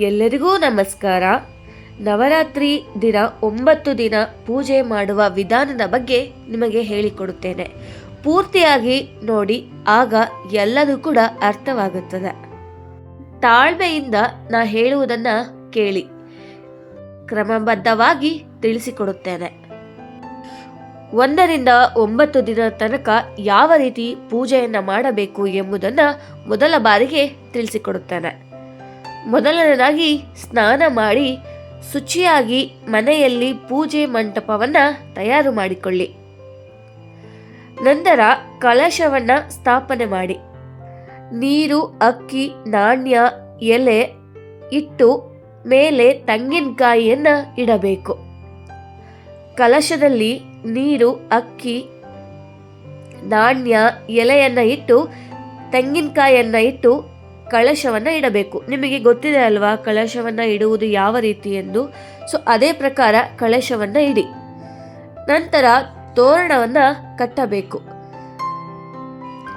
ಎಲ್ಲರಿಗೂ ನಮಸ್ಕಾರ. ನವರಾತ್ರಿ ದಿನ ಒಂಬತ್ತು ದಿನ ಪೂಜೆ ಮಾಡುವ ವಿಧಾನದ ಬಗ್ಗೆ ನಿಮಗೆ ಹೇಳಿಕೊಡುತ್ತೇನೆ. ಪೂರ್ತಿಯಾಗಿ ನೋಡಿ, ಆಗ ಎಲ್ಲದೂ ಕೂಡ ಅರ್ಥವಾಗುತ್ತದೆ. ತಾಳ್ಮೆಯಿಂದ ನಾ ಹೇಳುವುದನ್ನ ಕೇಳಿ. ಕ್ರಮಬದ್ಧವಾಗಿ ತಿಳಿಸಿಕೊಡುತ್ತೇನೆ. ಒಂದರಿಂದ ಒಂಬತ್ತು ದಿನ ತನಕ ಯಾವ ರೀತಿ ಪೂಜೆಯನ್ನು ಮಾಡಬೇಕು ಎಂಬುದನ್ನು ಮೊದಲ ಬಾರಿಗೆ ತಿಳಿಸಿಕೊಡುತ್ತೇನೆ. ಮೊದಲನೇದಾಗಿ ಸ್ನಾನ ಮಾಡಿ ಶುಚಿಯಾಗಿ ಮನೆಯಲ್ಲಿ ಪೂಜೆ ಮಂಟಪವನ್ನ ತಯಾರು ಮಾಡಿಕೊಳ್ಳಿ. ನಂತರ ಕಲಶವನ್ನು ಸ್ಥಾಪನೆ ಮಾಡಿ. ನೀರು, ಅಕ್ಕಿ, ನಾಣ್ಯ, ಎಲೆ ಇಟ್ಟು ಮೇಲೆ ತೆಂಗಿನಕಾಯಿಯನ್ನು ಇಡಬೇಕು. ಕಲಶದಲ್ಲಿ ನೀರು, ಅಕ್ಕಿ, ನಾಣ್ಯ, ಎಲೆಯನ್ನ ಇಟ್ಟು ತೆಂಗಿನಕಾಯಿಯನ್ನು ಇಟ್ಟು ಕಳಶವನ್ನ ಇಡಬೇಕು. ನಿಮಗೆ ಗೊತ್ತಿದೆ ಅಲ್ವಾ, ಕಳಶವನ್ನು ಇಡುವುದು ಯಾವ ರೀತಿ ಎಂದು? ಸೊ, ಅದೇ ಪ್ರಕಾರ ಕಳಶವನ್ನು ಇಡಿ. ನಂತರ ತೋರಣವನ್ನ ಕಟ್ಟಬೇಕು.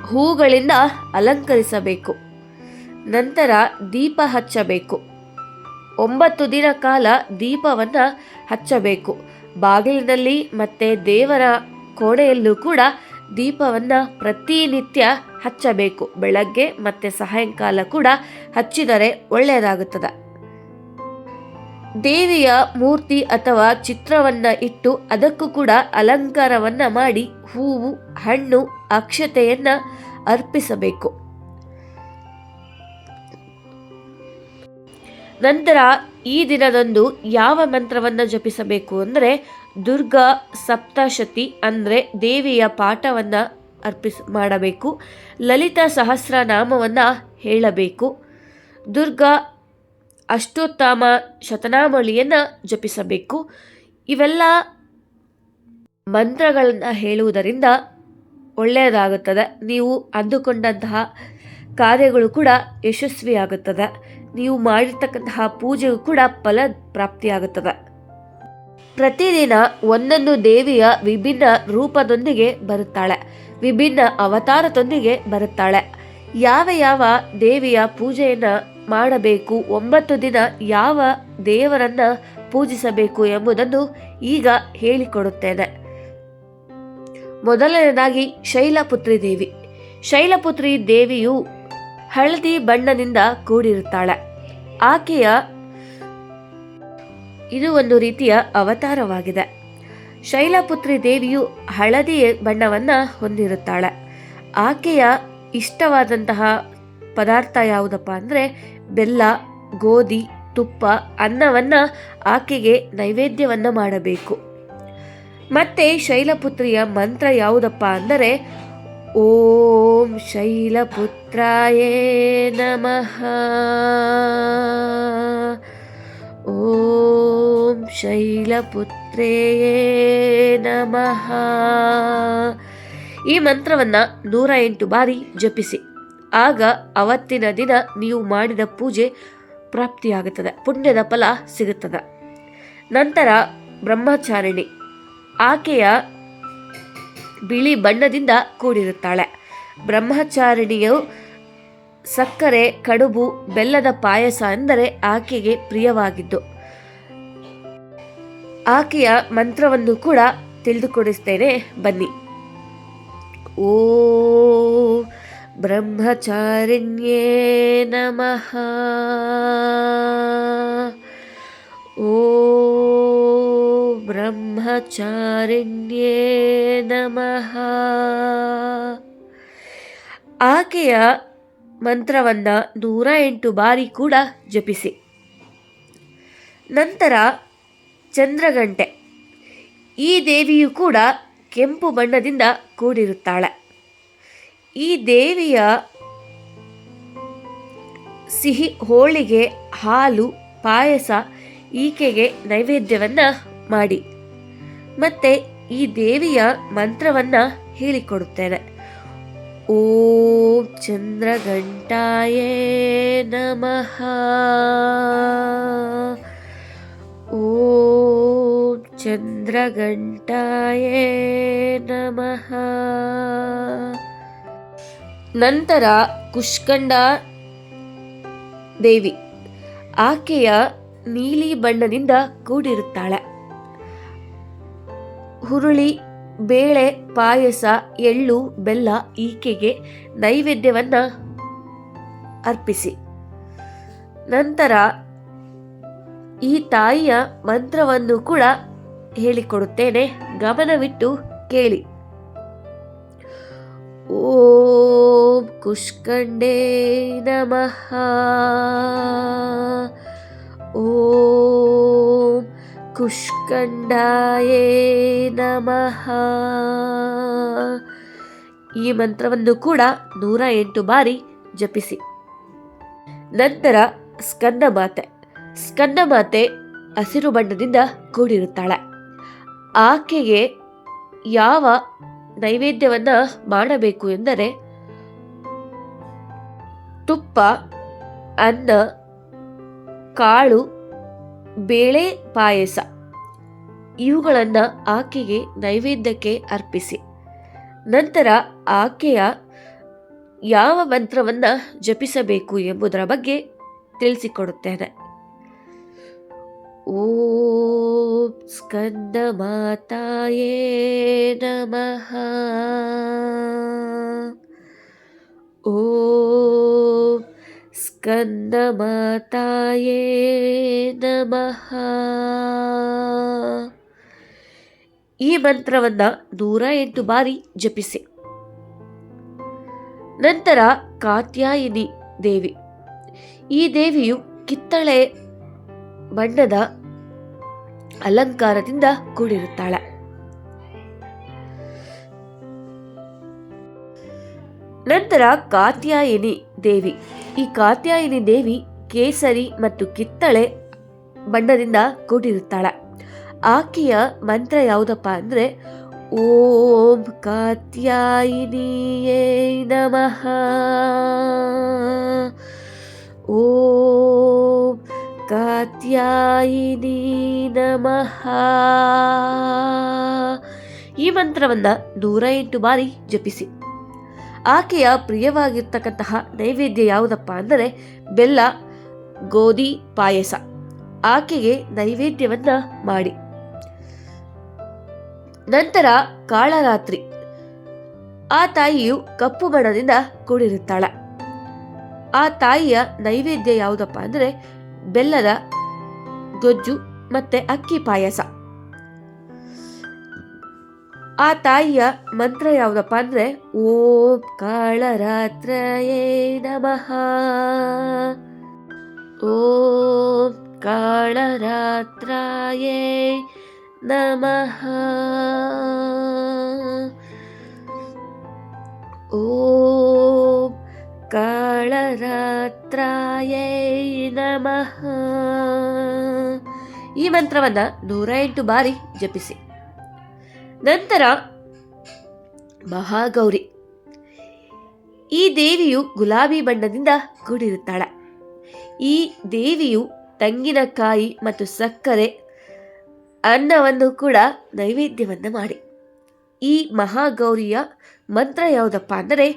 ಹೂಗಳಿಂದ ಅಲಂಕರಿಸಬೇಕು. ನಂತರ ದೀಪ ಹಚ್ಚಬೇಕು. ಒಂಬತ್ತು ದಿನ ಕಾಲ ದೀಪವನ್ನ ಹಚ್ಚಬೇಕು. ಬಾಗಿಲಿನಲ್ಲಿ ಮತ್ತೆ ದೇವರ ಕೋಣೆಯಲ್ಲೂ ಕೂಡ ದೀಪವನ್ನ ಪ್ರತಿನಿತ್ಯ ಹಚ್ಚಬೇಕು. ಬೆಳಗ್ಗೆ ಮತ್ತೆ ಸಾಯಂಕಾಲ ಕೂಡ ಹಚ್ಚಿದರೆ ಒಳ್ಳೆಯದಾಗುತ್ತದೆ. ದೇವಿಯ ಮೂರ್ತಿ ಅಥವಾ ಚಿತ್ರವನ್ನ ಇಟ್ಟು ಅದಕ್ಕೂ ಕೂಡ ಅಲಂಕಾರವನ್ನ ಮಾಡಿ ಹೂವು, ಹಣ್ಣು, ಅಕ್ಷತೆಯನ್ನು ಅರ್ಪಿಸಬೇಕು. ನಂತರ ಈ ದಿನದಂದು ಯಾವ ಮಂತ್ರವನ್ನ ಜಪಿಸಬೇಕು ಅಂದರೆ ದುರ್ಗಾ ಸಪ್ತಶತಿ ಅಂದರೆ ದೇವಿಯ ಪಾಠವನ್ನು ಅರ್ಪಿಸ್ ಮಾಡಬೇಕು. ಲಲಿತಾ ಸಹಸ್ರನಾಮವನ್ನ ಹೇಳಬೇಕು. ದುರ್ಗಾ ಅಷ್ಟೋತ್ತಮ ಶತನಾಮಳಿಯನ್ನು ಜಪಿಸಬೇಕು. ಇವೆಲ್ಲ ಮಂತ್ರಗಳನ್ನು ಹೇಳುವುದರಿಂದ ಒಳ್ಳೆಯದಾಗುತ್ತದೆ. ನೀವು ಅಂದುಕೊಂಡಂತಹ ಕಾರ್ಯಗಳು ಕೂಡ ಯಶಸ್ವಿಯಾಗುತ್ತದೆ. ನೀವು ಮಾಡಿರ್ತಕ್ಕಂತಹ ಪೂಜೆಗೂ ಕೂಡ ಫಲ ಪ್ರಾಪ್ತಿಯಾಗುತ್ತದೆ. ಪ್ರತಿದಿನ ಒಂದೊಂದು ದೇವಿಯ ವಿಭಿನ್ನ ರೂಪದೊಂದಿಗೆ ಬರುತ್ತಾಳೆ. ವಿಭಿನ್ನ ಅವತಾರದೊಂದಿಗೆ ಬರುತ್ತಾಳೆ. ಯಾವ ಯಾವ ದೇವಿಯ ಪೂಜೆಯನ್ನು ಮಾಡಬೇಕು, ಒಂಬತ್ತು ದಿನ ಯಾವ ದೇವರನ್ನ ಪೂಜಿಸಬೇಕು ಎಂಬುದನ್ನು ಈಗ ಹೇಳಿಕೊಡುತ್ತೇನೆ. ಮೊದಲನೇದಾಗಿ ಶೈಲಪುತ್ರಿ ದೇವಿ. ಶೈಲಪುತ್ರಿ ದೇವಿಯು ಹಳದಿ ಬಣ್ಣದಿಂದ ಕೂಡಿರುತ್ತಾಳೆ. ಆಕೆಯ ಇದು ಒಂದು ರೀತಿಯ ಅವತಾರವಾಗಿದೆ. ಶೈಲಪುತ್ರಿ ದೇವಿಯು ಹಳದಿ ಬಣ್ಣವನ್ನ ಹೊಂದಿರುತ್ತಾಳೆ. ಆಕೆಯ ಇಷ್ಟವಾದಂತಹ ಪದಾರ್ಥ ಯಾವುದಪ್ಪ ಅಂದರೆ ಬೆಲ್ಲ, ಗೋಧಿ, ತುಪ್ಪ ಅನ್ನವನ್ನ ಆಕೆಗೆ ನೈವೇದ್ಯವನ್ನ ಮಾಡಬೇಕು. ಮತ್ತೆ ಶೈಲಪುತ್ರಿಯ ಮಂತ್ರ ಯಾವುದಪ್ಪ ಅಂದರೆ ಓಂ ಶೈಲಪುತ್ರಾಯೇ ನಮಃ. ಓಂ ಶೈಲಪುತ್ರೇಯೇ ನಮಃ ಈ ಮಂತ್ರವನ್ನ ನೂರ ಎಂಟು ಬಾರಿ ಜಪಿಸಿ. ಆಗ ಅವತ್ತಿನ ದಿನ ನೀವು ಮಾಡಿದ ಪೂಜೆ ಪ್ರಾಪ್ತಿಯಾಗುತ್ತದೆ. ಪುಣ್ಯದ ಫಲ ಸಿಗುತ್ತದೆ. ನಂತರ ಬ್ರಹ್ಮಚಾರಿಣಿ. ಆಕೆಯ ಬಿಳಿ ಬಣ್ಣದಿಂದ ಕೂಡಿರುತ್ತಾಳೆ. ಬ್ರಹ್ಮಚಾರಿಣಿಯು ಸಕ್ಕರೆ, ಕಡುಬು, ಬೆಲ್ಲದ ಪಾಯಸ ಎಂದರೆ ಆಕೆಗೆ ಪ್ರಿಯವಾಗಿದ್ದು. ಆಕೆಯ ಮಂತ್ರವನ್ನು ಕೂಡ ತಿಳಿದುಕೊಡಿಸ್ತೇನೆ, ಬನ್ನಿ. ಓ ಬ್ರಹ್ಮಚಾರಿಣ್ಯೇ ನಮಃ. ಓ ಬ್ರಹ್ಮಚಾರಿಣ್ಯೇ ನಮಃ. ಆಕೆಯ ಮಂತ್ರವನ್ನ ನೂರ ಎಂಟು ಬಾರಿ ಕೂಡ ಜಪಿಸಿ. ನಂತರ ಚಂದ್ರಗಂಟೆ. ಈ ದೇವಿಯು ಕೂಡ ಕೆಂಪು ಬಣ್ಣದಿಂದ ಕೂಡಿರುತ್ತಾಳೆ. ಈ ದೇವಿಯ ಸಿಹಿ ಹೋಳಿಗೆ, ಹಾಲು, ಪಾಯಸ, ಈಕೆಗೆ ನೈವೇದ್ಯವನ್ನು ಮಾಡಿ. ಮತ್ತೆ ಈ ದೇವಿಯ ಮಂತ್ರವನ್ನು ಹೇಳಿಕೊಡುತ್ತೇನೆ. ಓಂ ಚಂದ್ರಘಂಟಾಯೇ ನಮಃ ಓಂ ಚಂದ್ರಘಂಟಾಯೇ ನಮಃ ನಂತರ ಕುಷ್ಕಂಡ ದೇವಿ. ಆಕೆಯ ನೀಲಿ ಬಣ್ಣದಿಂದ ಕೂಡಿರುತ್ತಾಳೆ. ಹುರುಳಿ ಬೇಳೆ, ಪಾಯಸ, ಎಳ್ಳು, ಬೆಲ್ಲ ಈಕೆಗೆ ನೈವೇದ್ಯವನ್ನು ಅರ್ಪಿಸಿ. ನಂತರ ಈ ತಾಯಿಯ ಮಂತ್ರವನ್ನು ಕೂಡ ಹೇಳಿಕೊಡುತ್ತೇನೆ. ಗಮನವಿಟ್ಟು ಕೇಳಿ. ಓಂ ಕುಷ್ಕಂಡೇ ನಮಃ. ಓಂ ಕುಷ್ಕಂಡಾಯೇ ನಮಃ. ಈ ಮಂತ್ರವನ್ನು ಕೂಡ ನೂರ ಎಂಟು ಬಾರಿ ಜಪಿಸಿ. ನಂತರ ಸ್ಕಂದ ಮಾತೆ. ಸ್ಕಂದ ಮಾತೆ ಹಸಿರು ಬಣ್ಣದಿಂದ ಕೂಡಿರುತ್ತಾಳೆ. ಆಕೆಗೆ ಯಾವ ನೈವೇದ್ಯವನ್ನು ಮಾಡಬೇಕು ಎಂದರೆ ತುಪ್ಪ, ಅನ್ನ, ಕಾಳು ಬೇಳೆ ಪಾಯಸ. ಇವುಗಳನ್ನು ಆಕೆಗೆ ನೈವೇದ್ಯಕ್ಕೆ ಅರ್ಪಿಸಿ. ನಂತರ ಆಕೆಯ ಯಾವ ಮಂತ್ರವನ್ನು ಜಪಿಸಬೇಕು ಎಂಬುದರ ಬಗ್ಗೆ ತಿಳಿಸಿಕೊಡುತ್ತೇನೆ. ಓಂ ಸ್ಕಂದ ಮಾತಾಯೇ ನಮಃ. ಓಂ ಮಾತಾಯೇ ನಮಃ ಈ ಮಂತ್ರವನ್ನ ನೂರ ಎಂಟು ಬಾರಿ ಜಪಿಸಿ. ನಂತರ ಕಾತ್ಯಾಯಿನಿ ದೇವಿ. ಈ ದೇವಿಯು ಕಿತ್ತಳೆ ಬಣ್ಣದ ಅಲಂಕಾರದಿಂದ ಕೂಡಿರುತ್ತಾಳೆ. ನಂತರ ಕಾತ್ಯಾಯಿನಿ ದೇವಿ. ಈ ಕಾತ್ಯಾಯಿನಿ ದೇವಿ ಕೇಸರಿ ಮತ್ತು ಕಿತ್ತಳೆ ಬಣ್ಣದಿಂದ ಕೂಡಿರುತ್ತಾಳೆ. ಆಕೆಯ ಮಂತ್ರ ಯಾವುದಪ್ಪ ಅಂದರೆ, ಓಂ ಕಾತ್ಯಾಯಿನಿಯೇ ನಮಃ, ಓಂ ಕಾತ್ಯಾಯಿನಿ ನಮಃ. ಈ ಮಂತ್ರವನ್ನು ನೂರ ಎಂಟು ಬಾರಿ ಜಪಿಸಿ. ಆಕೆಯ ಪ್ರಿಯವಾಗಿರ್ತಕ್ಕಂತಹ ನೈವೇದ್ಯ ಯಾವುದಪ್ಪ ಅಂದರೆ ಬೆಲ್ಲ, ಗೋಧಿ, ಪಾಯಸ. ಆಕೆಗೆ ನೈವೇದ್ಯವನ್ನ ಮಾಡಿ. ನಂತರ ಕಾಳರಾತ್ರಿ. ಆ ತಾಯಿಯು ಕಪ್ಪು ಬಣ್ಣದಿಂದ ಕೂಡಿರುತ್ತಾಳೆ. ಆ ತಾಯಿಯ ನೈವೇದ್ಯ ಯಾವುದಪ್ಪ ಅಂದರೆ ಬೆಲ್ಲದ ಗೊಜ್ಜು ಮತ್ತೆ ಅಕ್ಕಿ ಪಾಯಸ. ಆ ತಾಯಿಯ ಮಂತ್ರ ಯಾವುದಪ್ಪ ಅಂದರೆ, ಓಂ ಕಾಳರಾತ್ರಯೇ ನಮಃ. ಓಂ ಕಾಳರಾತ್ರಯೇ ನಮಃ. ಓಂ ಕಾಳರಾತ್ರಯೇ ನಮಃ. ಈ ಮಂತ್ರವನ್ನ ನೂರ ಎಂಟು ಬಾರಿ ಜಪಿಸಿ. ನಂತರ ಮಹಾಗೌರಿ. ಈ ದೇವಿಯು ಗುಲಾಬಿ ಬಣ್ಣದಿಂದ ಕೂಡಿರುತ್ತಾಳೆ. ಈ ದೇವಿಯು ತೆಂಗಿನಕಾಯಿ ಮತ್ತು ಸಕ್ಕರೆ ಅನ್ನವನ್ನು ಕೂಡ ನೈವೇದ್ಯವನ್ನು ಮಾಡಿ. ಈ ಮಹಾಗೌರಿಯ ಮಂತ್ರ ಯಾವುದಪ್ಪ ಅಂದರೆ,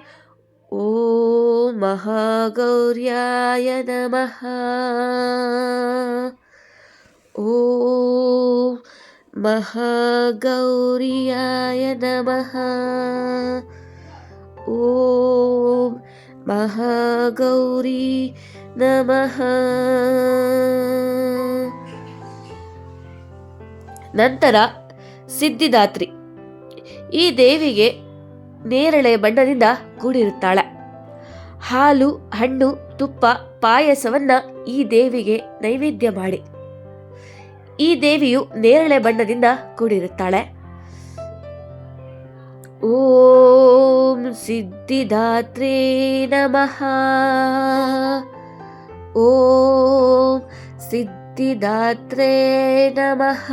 ಓ ಮಹಾಗೌರ್ಯಾಯ ನಮಃ, ಓ ಮಹಾಗೌರಿಯಾಯ ನಮಃ. ಓಂ ಮಹಾಗೌರಿ ನಮಃ. ನಂತರ ಸಿದ್ಧಿದಾತ್ರಿ ಈ ದೇವಿಗೆ ನೇರಳೆ ಬಣ್ಣದಿಂದ ಕೂಡಿರುತ್ತಾಳೆ. ಹಾಲು, ಹಣ್ಣು, ತುಪ್ಪ, ಪಾಯಸವನ್ನ ಈ ದೇವಿಗೆ ನೈವೇದ್ಯ ಮಾಡಿ. ಈ ದೇವಿಯು ನೇರಳೆ ಬಣ್ಣದಿಂದ ಕೂಡಿರುತ್ತಾಳೆ. ಓಂ ಸಿದ್ಧಿದಾತ್ರೇ ನಮಃ. ಓಂ ಸಿದ್ಧಿದಾತ್ರೇ ನಮಃ.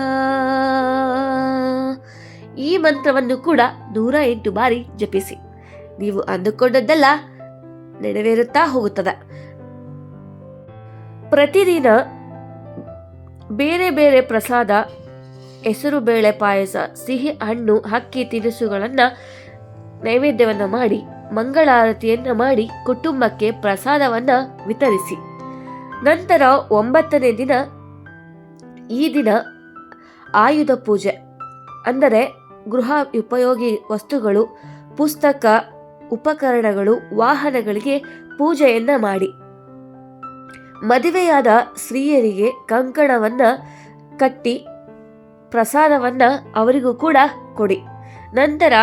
ಈ ಮಂತ್ರವನ್ನು ಕೂಡ ನೂರ ಎಂಟು ಬಾರಿ ಜಪಿಸಿ. ನೀವು ಅಂದುಕೊಂಡದ್ದೆಲ್ಲ ನೆರವೇರುತ್ತಾ ಹೋಗುತ್ತದೆ. ಪ್ರತಿದಿನ ಬೇರೆ ಬೇರೆ ಪ್ರಸಾದ, ಹೆಸರು ಬೇಳೆ ಪಾಯಸ, ಸಿಹಿ ಹಣ್ಣು ಹಕ್ಕಿ ತಿನಿಸುಗಳನ್ನು ನೈವೇದ್ಯವನ್ನು ಮಾಡಿ ಮಂಗಳಾರತಿಯನ್ನು ಮಾಡಿ ಕುಟುಂಬಕ್ಕೆ ಪ್ರಸಾದವನ್ನು ವಿತರಿಸಿ. ನಂತರ ಒಂಬತ್ತನೇ ದಿನ ಈ ದಿನ ಆಯುಧ ಪೂಜೆ, ಅಂದರೆ ಗೃಹ ಉಪಯೋಗಿ ವಸ್ತುಗಳು, ಪುಸ್ತಕ, ಉಪಕರಣಗಳು, ವಾಹನಗಳಿಗೆ ಪೂಜೆಯನ್ನ ಮಾಡಿ. ಮದುವೆಯಾದ ಸ್ತ್ರೀಯರಿಗೆ ಕಂಕಣವನ್ನ ಕಟ್ಟಿ ಪ್ರಸಾದವನ್ನ ಅವರಿಗೂ ಕೂಡ ಕೊಡಿ. ನಂತರ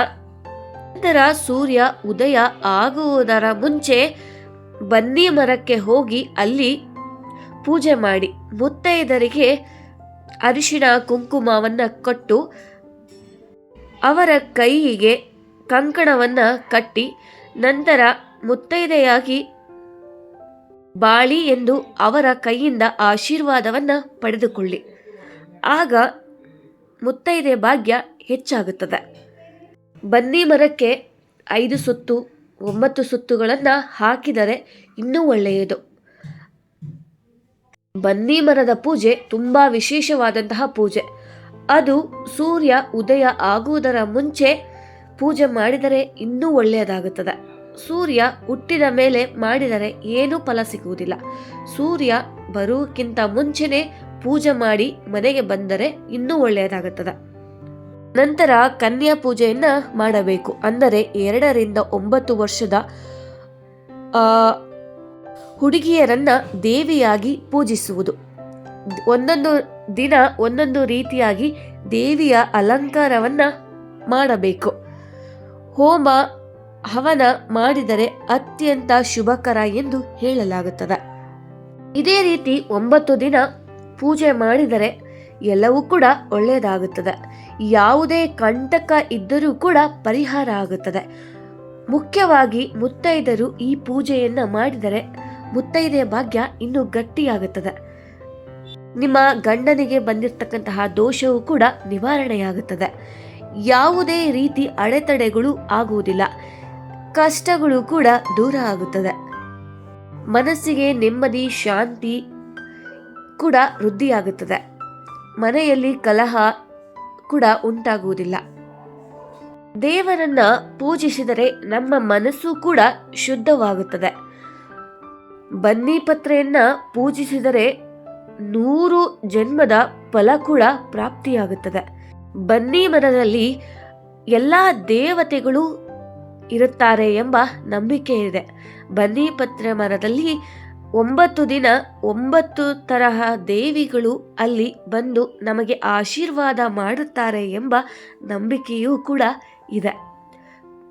ನಂತರ ಸೂರ್ಯ ಉದಯ ಆಗುವುದರ ಮುಂಚೆ ಬನ್ನಿ ಮರಕ್ಕೆ ಹೋಗಿ ಅಲ್ಲಿ ಪೂಜೆ ಮಾಡಿ. ಮುತ್ತೈದರಿಗೆ ಅರಿಶಿಣ, ಕುಂಕುಮವನ್ನ ಕೊಟ್ಟು ಅವರ ಕೈಯಿಗೆ ಕಂಕಣವನ್ನ ಕಟ್ಟಿ, ನಂತರ ಮುತ್ತೈದೆಯಾಗಿ ಬಾಳಿ ಎಂದು ಅವರ ಕೈಯಿಂದ ಆಶೀರ್ವಾದವನ್ನು ಪಡೆದುಕೊಳ್ಳಿ. ಆಗ ಮುತ್ತೈದೆ ಭಾಗ್ಯ ಹೆಚ್ಚಾಗುತ್ತದೆ. ಬನ್ನಿ ಮರಕ್ಕೆ ಐದು ಸುತ್ತು, ಒಂಬತ್ತು ಸುತ್ತುಗಳನ್ನು ಹಾಕಿದರೆ ಇನ್ನೂ ಒಳ್ಳೆಯದು. ಬನ್ನಿ ಮರದ ಪೂಜೆ ತುಂಬ ವಿಶೇಷವಾದಂತಹ ಪೂಜೆ. ಅದು ಸೂರ್ಯ ಉದಯ ಆಗುವುದರ ಮುಂಚೆ ಪೂಜೆ ಮಾಡಿದರೆ ಇನ್ನೂ ಒಳ್ಳೆಯದಾಗುತ್ತದೆ. ಸೂರ್ಯ ಹುಟ್ಟಿದ ಮೇಲೆ ಮಾಡಿದರೆ ಏನೂ ಫಲ ಸಿಗುವುದಿಲ್ಲ. ಸೂರ್ಯ ಬರೋಕ್ಕಿಂತ ಮುಂಚೆನೇ ಪೂಜೆ ಮಾಡಿ ಮನೆಗೆ ಬಂದರೆ ಇನ್ನೂ ಒಳ್ಳೆಯದಾಗುತ್ತದೆ. ನಂತರ ಕನ್ಯಾ ಪೂಜೆಯನ್ನ ಮಾಡಬೇಕು. ಅಂದರೆ ಎರಡರಿಂದ ಒಂಬತ್ತು ವರ್ಷದ ಹುಡುಗಿಯರನ್ನ ದೇವಿಯಾಗಿ ಪೂಜಿಸುವುದು. ಒಂದೊಂದು ದಿನ ಒಂದೊಂದು ರೀತಿಯಾಗಿ ದೇವಿಯ ಅಲಂಕಾರವನ್ನ ಮಾಡಬೇಕು. ಹೋಮ ಹವನ ಮಾಡಿದರೆ ಅತ್ಯಂತ ಶುಭಕರ ಎಂದು ಹೇಳಲಾಗುತ್ತದೆ. ಇದೇ ರೀತಿ ಒಂಬತ್ತು ದಿನ ಪೂಜೆ ಮಾಡಿದರೆ ಎಲ್ಲವೂ ಕೂಡ ಒಳ್ಳೆಯದಾಗುತ್ತದೆ. ಯಾವುದೇ ಕಂಟಕ ಇದ್ದರೂ ಕೂಡ ಪರಿಹಾರ ಆಗುತ್ತದೆ. ಮುಖ್ಯವಾಗಿ ಮುತ್ತೈದರು ಈ ಪೂಜೆಯನ್ನು ಮಾಡಿದರೆ ಮುತ್ತೈದೆಯ ಭಾಗ್ಯ ಇನ್ನೂ ಗಟ್ಟಿಯಾಗುತ್ತದೆ. ನಿಮ್ಮ ಗಂಡನಿಗೆ ಬಂದಿರತಕ್ಕಂತಹ ದೋಷವೂ ಕೂಡ ನಿವಾರಣೆಯಾಗುತ್ತದೆ. ಯಾವುದೇ ರೀತಿ ಅಡೆತಡೆಗಳು ಆಗುವುದಿಲ್ಲ. ಕಷ್ಟಗಳು ಕೂಡ ದೂರ ಆಗುತ್ತದೆ. ಮನಸ್ಸಿಗೆ ನೆಮ್ಮದಿ, ಶಾಂತಿ ಕೂಡ ವೃದ್ಧಿಯಾಗುತ್ತದೆ. ಮನೆಯಲ್ಲಿ ಕಲಹ ಕೂಡ ಉಂಟಾಗುವುದಿಲ್ಲ. ದೇವರನ್ನ ಪೂಜಿಸಿದರೆ ನಮ್ಮ ಮನಸ್ಸು ಕೂಡ ಶುದ್ಧವಾಗುತ್ತದೆ. ಬನ್ನಿ ಪತ್ರೆಯನ್ನ ಪೂಜಿಸಿದರೆ ನೂರು ಜನ್ಮದ ಫಲ ಕೂಡ ಪ್ರಾಪ್ತಿಯಾಗುತ್ತದೆ. ಬನ್ನಿ ಮರದಲ್ಲಿ ಎಲ್ಲ ದೇವತೆಗಳು ಇರುತ್ತಾರೆ ಎಂಬ ನಂಬಿಕೆ ಇದೆ. ಬನ್ನಿ ಪತ್ರ ಮರದಲ್ಲಿ ಒಂಬತ್ತು ದಿನ ಒಂಬತ್ತು ತರಹ ದೇವಿಗಳು ಅಲ್ಲಿ ಬಂದು ನಮಗೆ ಆಶೀರ್ವಾದ ಮಾಡುತ್ತಾರೆ ಎಂಬ ನಂಬಿಕೆಯೂ ಕೂಡ ಇದೆ.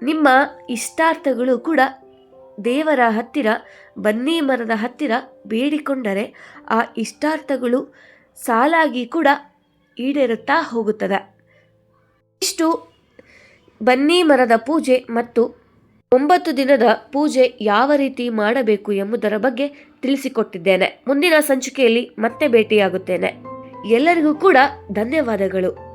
ನಿಮ್ಮ ಇಷ್ಟಾರ್ಥಗಳು ಕೂಡ ದೇವರ ಹತ್ತಿರ, ಬನ್ನಿ ಮರದ ಹತ್ತಿರ ಬೇಡಿಕೊಂಡರೆ ಆ ಇಷ್ಟಾರ್ಥಗಳು ಸಾಲಾಗಿ ಕೂಡ ಈಡೇರುತ್ತಾ ಹೋಗುತ್ತದೆ. ಇಷ್ಟು ಬನ್ನಿ ಮರದ ಪೂಜೆ ಮತ್ತು ಒಂಬತ್ತು ದಿನದ ಪೂಜೆ ಯಾವ ರೀತಿ ಮಾಡಬೇಕು ಎಂಬುದರ ಬಗ್ಗೆ ತಿಳಿಸಿಕೊಟ್ಟಿದ್ದೇನೆ. ಮುಂದಿನ ಸಂಚಿಕೆಯಲ್ಲಿ ಮತ್ತೆ ಭೇಟಿಯಾಗುತ್ತೇನೆ. ಎಲ್ಲರಿಗೂ ಕೂಡ ಧನ್ಯವಾದಗಳು.